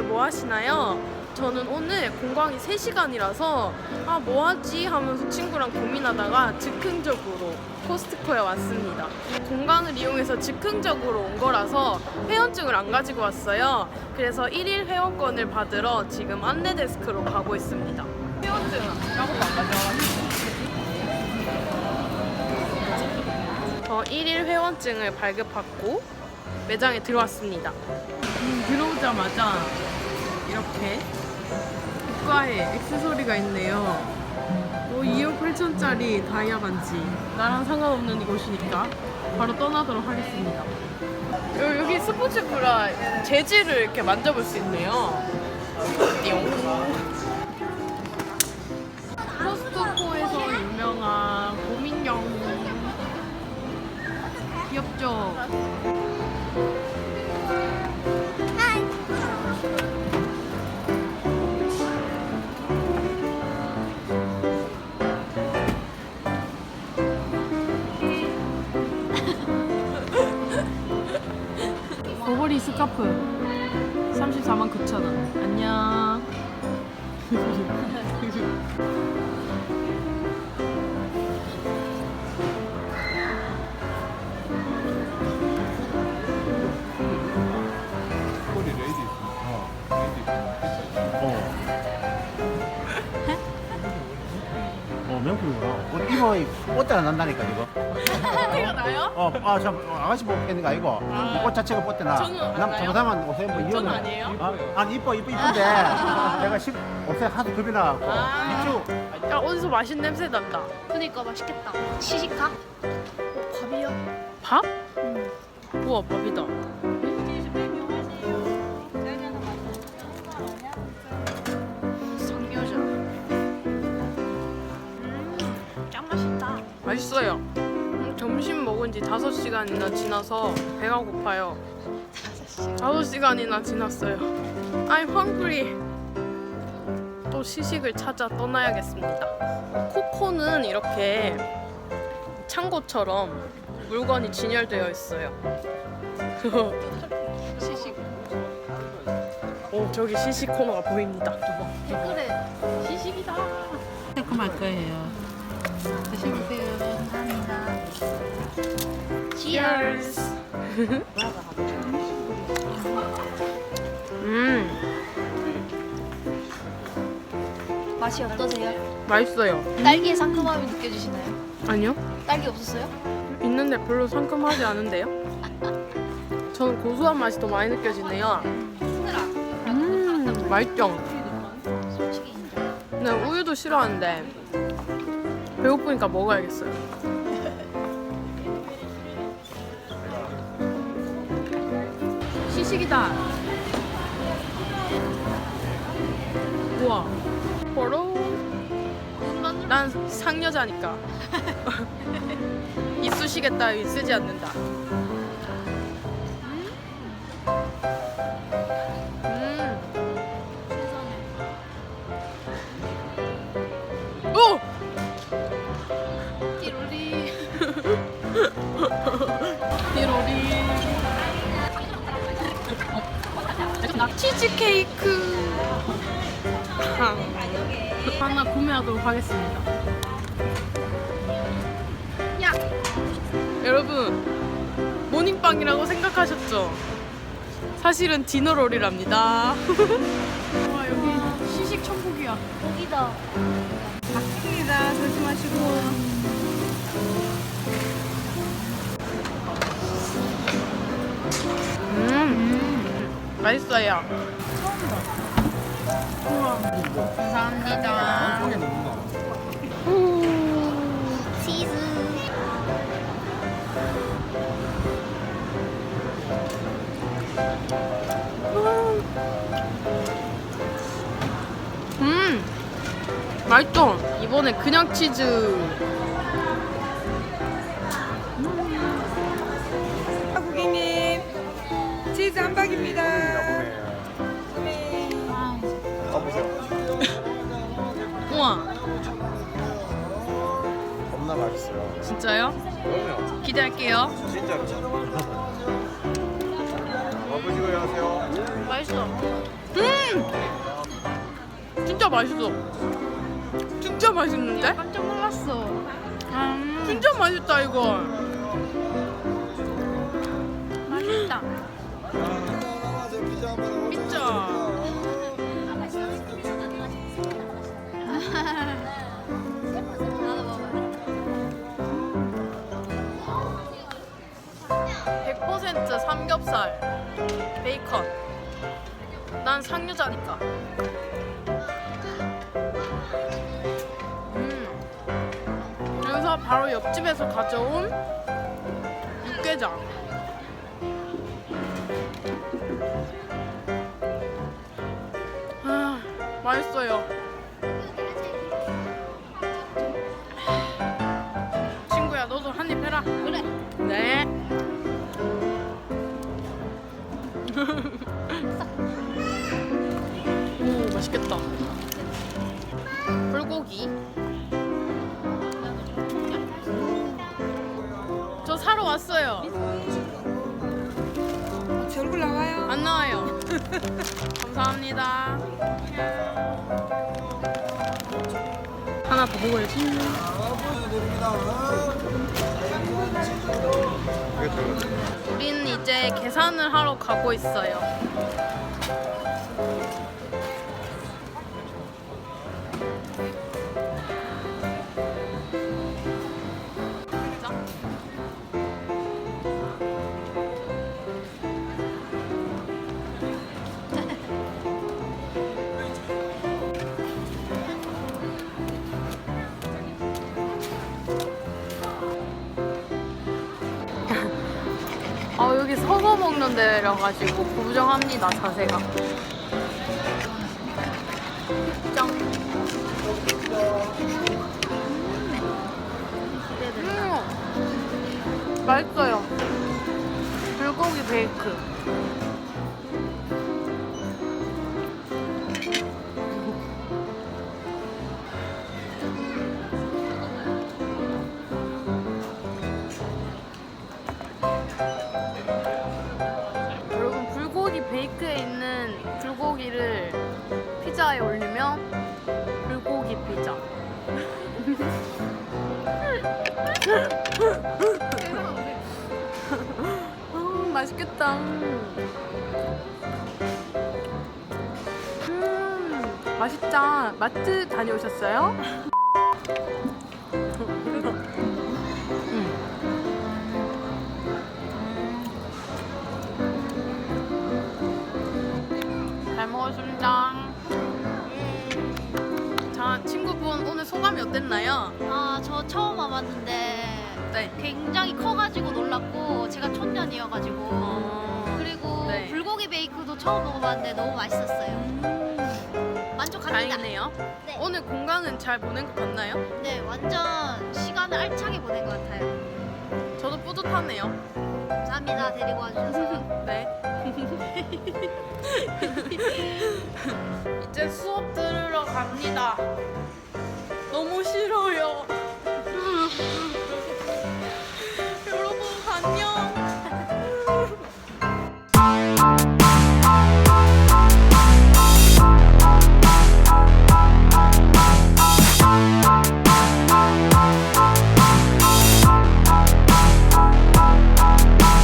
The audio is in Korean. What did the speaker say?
뭐 하시나요? 저는 오늘 공강이 3시간이라서 아 뭐 하지 하면서 친구랑 고민하다가 즉흥적으로 코스트코에 왔습니다. 공강을 이용해서 즉흥적으로 온 거라서 회원증을 안 가지고 왔어요. 그래서 1일 회원권을 받으러 지금 안내 데스크로 가고 있습니다. 회원증 아무것도 안 가져와가지고 저 1일 회원증을 발급받고 매장에 들어왔습니다. 음, 들어오자마자 이렇게 국가에 액세서리가 있네요. 오, 2억 8천짜리 다이아 반지. 나랑 상관없는 이곳이니까 바로 떠나도록 하겠습니다. 여- 여기 스포츠 브라 재질을 이렇게 만져볼 수 있네요. 코스트코에서 유명한 고민형 귀엽죠? 버버리 스카프 34만 9천 원. 안녕. 꼬리 레이디. 어, 레이디. 어. 어, 명품이구나. 우리 이모 꽃자가 난다니까, 이거. 나요? 어, 아, 참, 어, 아가씨 뽑겠는 거 아니고. 아. 꽃 자체가 꽃대나. 저는 남, 알아요? 정상만 옷에 뭐 이거는- 아니에요? 아, 아니, 이뻐, 이뻐, 이쁜데. 내가 십, 옷에 하도 겁이 나갖고. 아. 입주. 야 어디서 맛있는 냄새 난다. 그니까 맛있겠다. 시식가? 어, 밥이요? 밥? 응. 우와 밥이다. 삼교자. 음, 짱 맛있다. 맛있어요. 음, 점심 먹은 지 5시간이나 지나서 배가 고파요. 5시간이나 지났어요. I'm hungry. 또 시식을 찾아 떠나야겠습니다. 코코는 이렇게 창고처럼 물건이 진열되어 있어요. 시식. 오 저기 시식 코너가 보입니다. 댓글에 시식이다. 새콤할 거예요. 드셔보세요. Cheers. 음 맛이 어떠세요? 맛있어요. 딸기의 상큼함이 느껴지시나요? 아니요? 딸기 없었어요? 있는데 별로 상큼하지 않은데요? 저는 고소한 맛이 더 많이 느껴지네요. 음, 맛있죠? 솔직히 인정. 네, 우유도 싫어하는데 배고프니까 먹어야겠어요. 시식이다. 우와. 보러. 난 상여자니까. 이쑤시개 따위 쓰지 않는다. 하나 구매하도록 하겠습니다. 야! 여러분, 모닝빵이라고 생각하셨죠? 사실은 디너롤이랍니다. 와, 여기 시식 천국이야. 고기다. 입니다. 조심하시고. 음, 맛있어요. 감사합니다. 넘는다. 치즈. 음, 맛있어. 이번에 그냥 치즈. 진짜요? 그럼요. 기대할게요. 진짜로. 가보시고 하세요. 맛있어. 진짜 맛있어. 진짜 맛있는데? 깜짝 놀랐어. 음, 진짜 맛있다 이거. 맛있다. 3. 삼겹살 베이컨. 난 상류자니까. 음. 그래서 바로 옆집에서 가져온 육개장. 아, 맛있어요. 불고기. 저 사러 왔어요. 제 얼굴 나와요. 안 나와요. 감사합니다. 하나 더 먹어야지. 우리는 이제 계산을 하러 가고 있어요. 먹는 데라 가지고 부정합니다 자세가. 짱. 음, 맛있어요. 불고기 베이크. 맛있겠다. 음, 맛있다. 마트 다녀오셨어요? 잘 먹었습니다. 자, 친구분 오늘 소감이 어땠나요? 아, 저 처음 와봤는데 네. 굉장히 커가지고 놀랐고 제가 촌년이어가지고 어... 그리고 네. 불고기 베이크도 처음 먹어봤는데 너무 맛있었어요. 만족합니다. 다행이네요. 네. 오늘 공강은 잘 보낸 것 같나요? 네, 완전 시간을 알차게 보낸 것 같아요. 저도 뿌듯하네요. 감사합니다. 데리고 와주셔서. 네. 이제 수업 들으러 갑니다. 너무 싫어요.